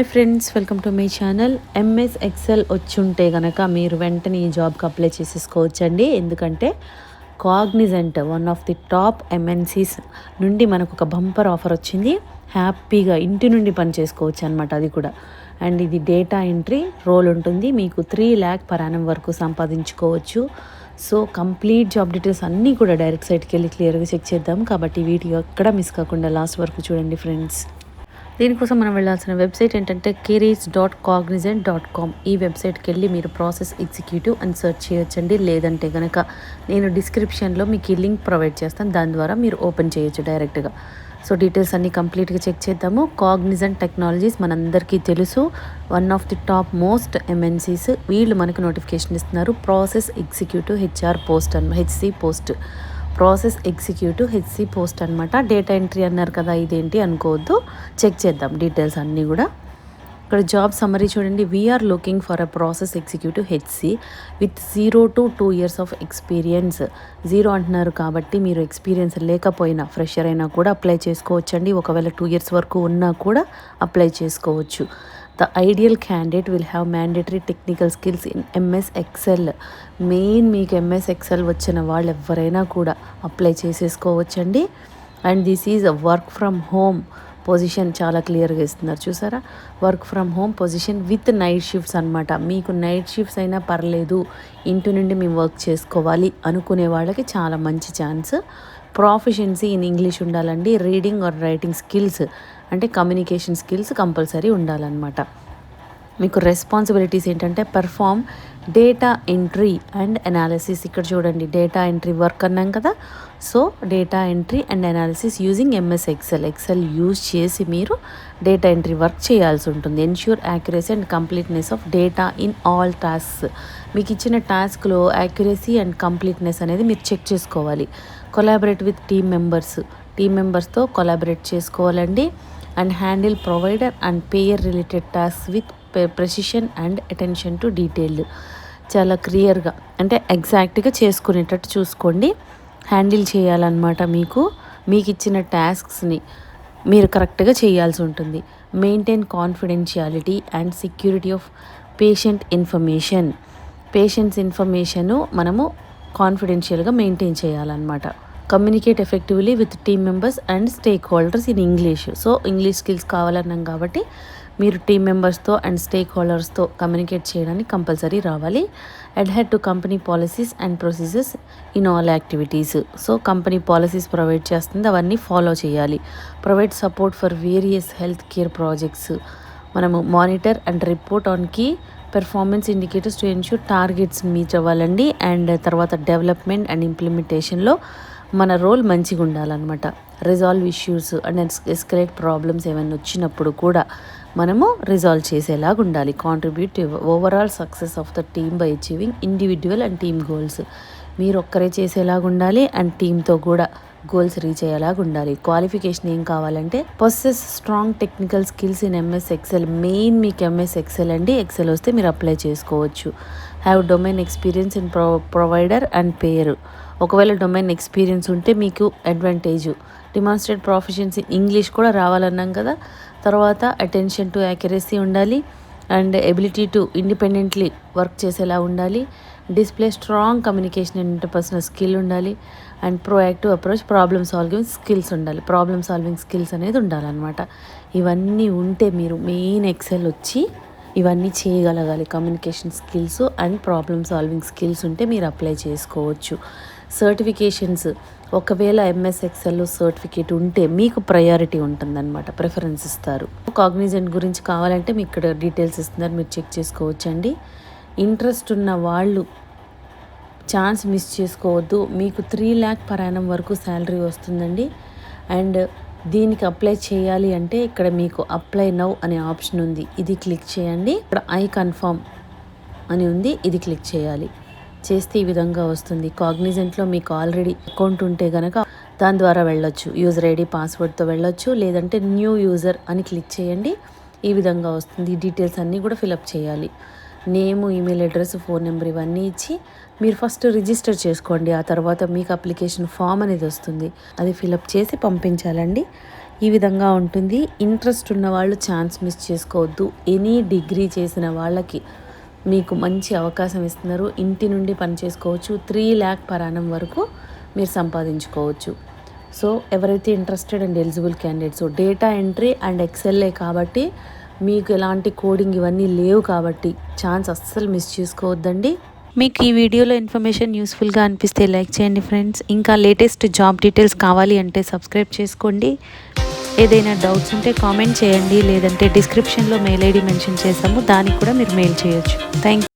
Hi friends welcome to my channel. MS Excel వచ్చుంటే కనుక మీరు వెంటనే ఈ జాబ్కి అప్లై చేసేసుకోవచ్చండి. ఎందుకంటే Cognizant one of the top MNCs నుండి మనకు ఒక బంపర్ ఆఫర్ వచ్చింది. హ్యాపీగా ఇంటి నుండి పని చేసుకోవచ్చు అనమాట అది కూడా. అండ్ ఇది డేటా ఎంట్రీ రోల్ ఉంటుంది. మీకు త్రీ ల్యాక్ పరాణం వరకు సంపాదించుకోవచ్చు. సో కంప్లీట్ జాబ్ డీటెయిల్స్ అన్నీ కూడా డైరెక్ట్ సైట్కి వెళ్ళి క్లియర్గా చెక్ చేద్దాం. కాబట్టి వీడియో ఎక్కడ మిస్ కాకుండా లాస్ట్ వరకు చూడండి ఫ్రెండ్స్. దీనికోసం మనం వెళ్ళాల్సిన వెబ్సైట్ ఏంటంటే careers dot Cognizant dot com ఈ వెబ్సైట్కి వెళ్ళి మీరు ప్రాసెస్ ఎగ్జిక్యూటివ్ అని సెర్చ్ చేయొచ్చండి. లేదంటే కనుక నేను డిస్క్రిప్షన్లో మీకు ఈ లింక్ ప్రొవైడ్ చేస్తాను. దాని ద్వారా మీరు ఓపెన్ చేయొచ్చు డైరెక్ట్గా. సో డీటెయిల్స్ అన్నీ కంప్లీట్గా చెక్ చేద్దాము. కాగ్నిజెంట్ టెక్నాలజీస్ మనందరికీ తెలుసు. One of the top most MNCs వీళ్ళు మనకు నోటిఫికేషన్ ఇస్తున్నారు. ప్రాసెస్ ఎగ్జిక్యూటివ్ హెచ్ఆర్ పోస్ట్ అన్న HC post process executive HC post అనమాట డేటా ఎంట్రీ అన్నారు కదా ఇదేంటి అనుకోవద్దు. చెక్ చేద్దాం డీటెయిల్స్ అన్నీ కూడా. ఇక్కడ జాబ్ సమ్మరీ చూడండి. We're looking for a process executive HC with zero to two years of experience. Zero అంటున్నారు కాబట్టి మీరు ఎక్స్పీరియన్స్ లేకపోయినా ఫ్రెషర్ అయినా కూడా అప్లై చేసుకోవచ్చండి. ఒకవేళ టూ ఇయర్స్ వరకు ఉన్నా కూడా అప్లై చేసుకోవచ్చు. The ideal candidate will have mandatory technical skills in MS Excel main మీకు ఎంఎస్ ఎక్సెల్ వచ్చిన వాళ్ళు ఎవరైనా కూడా apply చేసేసుకోవచ్చండి. And this is work from home position చాలా క్లియర్గా ఇస్తున్నారు చూసారా? Work from home position with night shifts అనమాట మీకు నైట్ షిఫ్ట్స్ అయినా పర్లేదు ఇంటి నుండి మేము వర్క్ చేసుకోవాలి అనుకునే వాళ్ళకి చాలా మంచి ఛాన్స్ ప్రాఫిషియన్సీ ఇన్ ఇంగ్లీష్ ఉండాలండి. రీడింగ్ ఆర్ రైటింగ్ స్కిల్స్ అంటే కమ్యూనికేషన్ స్కిల్స్ కంపల్సరీ ఉండాలన్నమాట. మీకు రెస్పాన్సిబిలిటీస్ ఏంటంటే perform data entry and analysis ఇక్కడ చూడండి డేటా ఎంట్రీ వర్క్ అన్నాం కదా. So data entry and analysis using MS Excel Excel use చేసి మీరు డేటా ఎంట్రీ వర్క్ చేయాల్సి ఉంటుంది. Ensure accuracy and completeness of data in all tasks మీకు ఇచ్చిన టాస్క్లో యాక్యురసీ అండ్ కంప్లీట్నెస్ అనేది మీరు చెక్ చేసుకోవాలి. Collaborate with team members team మెంబర్స్తో కొలాబరేట్ చేసుకోవాలండి. And handle provider and payer related task with precision and attention to detail చాలా క్లియర్గా అంటే ఎగ్జాక్ట్గా చేసుకునేటట్టు చూసుకోండి. హ్యాండిల్ చేయాలన్నమాట మీకు. మీకు ఇచ్చిన టాస్క్స్ని మీరు కరెక్ట్గా చేయాల్సి ఉంటుంది. Maintain confidentiality and security of patient information. Patients information మనము కాన్ఫిడెన్షియల్గా మెయింటైన్ చేయాలన్నమాట. Communicate effectively with team members and stakeholders in English so English skills కావాలన్నాం కాబట్టి మీరు టీమ్ మెంబర్స్తో అండ్ స్టేక్ హోల్డర్స్తో కమ్యూనికేట్ చేయడానికి కంపల్సరీ రావాలి. Adhere to company policies and procedures in all activities so company policies provide చేస్తుంది. అవన్నీ ఫాలో చేయాలి. Provide support for various health care projects మనము monitor and report on key performance indicators to ensure targets meet అవ్వాలండి. And తర్వాత development and ఇంప్లిమెంటేషన్లో మన role మంచిగా ఉండాలన్నమాట. Resolve issues and escalate problems ఏమైనా వచ్చినప్పుడు కూడా మనము రిజాల్వ్ చేసేలాగా ఉండాలి. Contribute overall success of the team by achieving individual and team goals మీరు ఒక్కరే చేసేలాగా ఉండాలి అండ్ టీంతో కూడా గోల్స్ రీచ్ అయ్యేలాగా ఉండాలి. క్వాలిఫికేషన్ ఏం కావాలంటే possess strong technical skills in MS Excel main మీకు ఎంఎస్ ఎక్సెల్ అండి. ఎక్సెల్ వస్తే మీరు అప్లై చేసుకోవచ్చు. Have domain experience in pro provider and పేరు ఒకవేళ డొమైన్ ఎక్స్పీరియన్స్ ఉంటే మీకు అడ్వాంటేజ్ డిమాన్స్ట్రేట్ ప్రొఫెషన్స్ ఇంగ్లీష్ కూడా రావాలన్నాం కదా. తర్వాత అటెన్షన్ టు యాక్యురసీ ఉండాలి. And ability to independently work చేసేలా ఉండాలి. Display strong communication and interpersonal skill ఉండాలి. And proactive approach problem solving skills ఉండాలి. ప్రాబ్లమ్ సాల్వింగ్ స్కిల్స్ అనేది ఉండాలన్నమాట. ఇవన్నీ ఉంటే మీరు మెయిన్ ఎక్సెల్ వచ్చి ఇవన్నీ చేయగలగాలి. Communication skills and problem solving skills ఉంటే మీరు అప్లై చేసుకోవచ్చు. సర్టిఫికేషన్స్ ఒకవేళ ఎంఎస్ ఎక్సెల్లో సర్టిఫికేట్ ఉంటే మీకు ప్రయారిటీ ఉంటుందన్నమాట. ప్రిఫరెన్స్ ఇస్తారు. కాగ్నిజెంట్ గురించి కావాలంటే మీకు ఇక్కడ డీటెయిల్స్ ఇస్తున్నారు. మీరు చెక్ చేసుకోవచ్చండి. ఇంట్రెస్ట్ ఉన్న వాళ్ళు ఛాన్స్ మిస్ చేసుకోవద్దు. మీకు త్రీ ల్యాక్ పరాయణం వరకు శాలరీ వస్తుందండి. అండ్ దీనికి అప్లై చేయాలి అంటే ఇక్కడ మీకు అప్లై నౌ అనే ఆప్షన్ ఉంది. ఇది క్లిక్ చేయండి. ఇక్కడ ఐ కన్ఫర్మ్ అని ఉంది. ఇది క్లిక్ చేయాలి. చేస్తే ఈ విధంగా వస్తుంది. కాగ్నిజెంట్లో మీకు ఆల్రెడీ అకౌంట్ ఉంటే కనుక దాని ద్వారా వెళ్ళొచ్చు. యూజర్ ఐడి పాస్వర్డ్తో వెళ్ళొచ్చు. లేదంటే న్యూ యూజర్ అని క్లిక్ చేయండి. ఈ విధంగా వస్తుంది. డీటెయిల్స్ అన్నీ కూడా ఫిలప్ చేయాలి. Name email address phone number ఇవన్నీ ఇచ్చి మీరు ఫస్ట్ రిజిస్టర్ చేసుకోండి. ఆ తర్వాత మీకు అప్లికేషన్ ఫామ్ అనేది వస్తుంది. అది ఫిలప్ చేసి పంపించాలండి. ఈ విధంగా ఉంటుంది. ఇంట్రెస్ట్ ఉన్న వాళ్ళు ఛాన్స్ మిస్ చేసుకోవద్దు. ఎనీ డిగ్రీ చేసిన వాళ్ళకి మీకు మంచి అవకాశం ఇస్తున్నారు. ఇంటి నుండి పని చేసుకోవచ్చు. త్రీ ల్యాక్ పరాణం వరకు మీరు సంపాదించుకోవచ్చు. సో ఎవరైతే interested and eligible candidates data entry and ఎక్సెల్ఏ కాబట్టి మీకు ఎలాంటి కోడింగ్ ఇవన్నీ లేవు కాబట్టి ఛాన్స్ అస్సలు మిస్ చేసుకోవద్దండి. మీకు ఈ వీడియోలో ఇన్ఫర్మేషన్ యూస్ఫుల్గా అనిపిస్తే లైక్ చేయండి ఫ్రెండ్స్ ఇంకా లేటెస్ట్ జాబ్ డీటెయిల్స్ కావాలి అంటే సబ్స్క్రైబ్ చేసుకోండి. ఏదైనా డౌట్స్ ఉంటే కామెంట్ చేయండి. లేదంటే డిస్క్రిప్షన్లో మెయిల్ ఐడి మెన్షన్ చేసాము దానికి కూడా మీరు మెయిల్ చేయొచ్చు. థ్యాంక్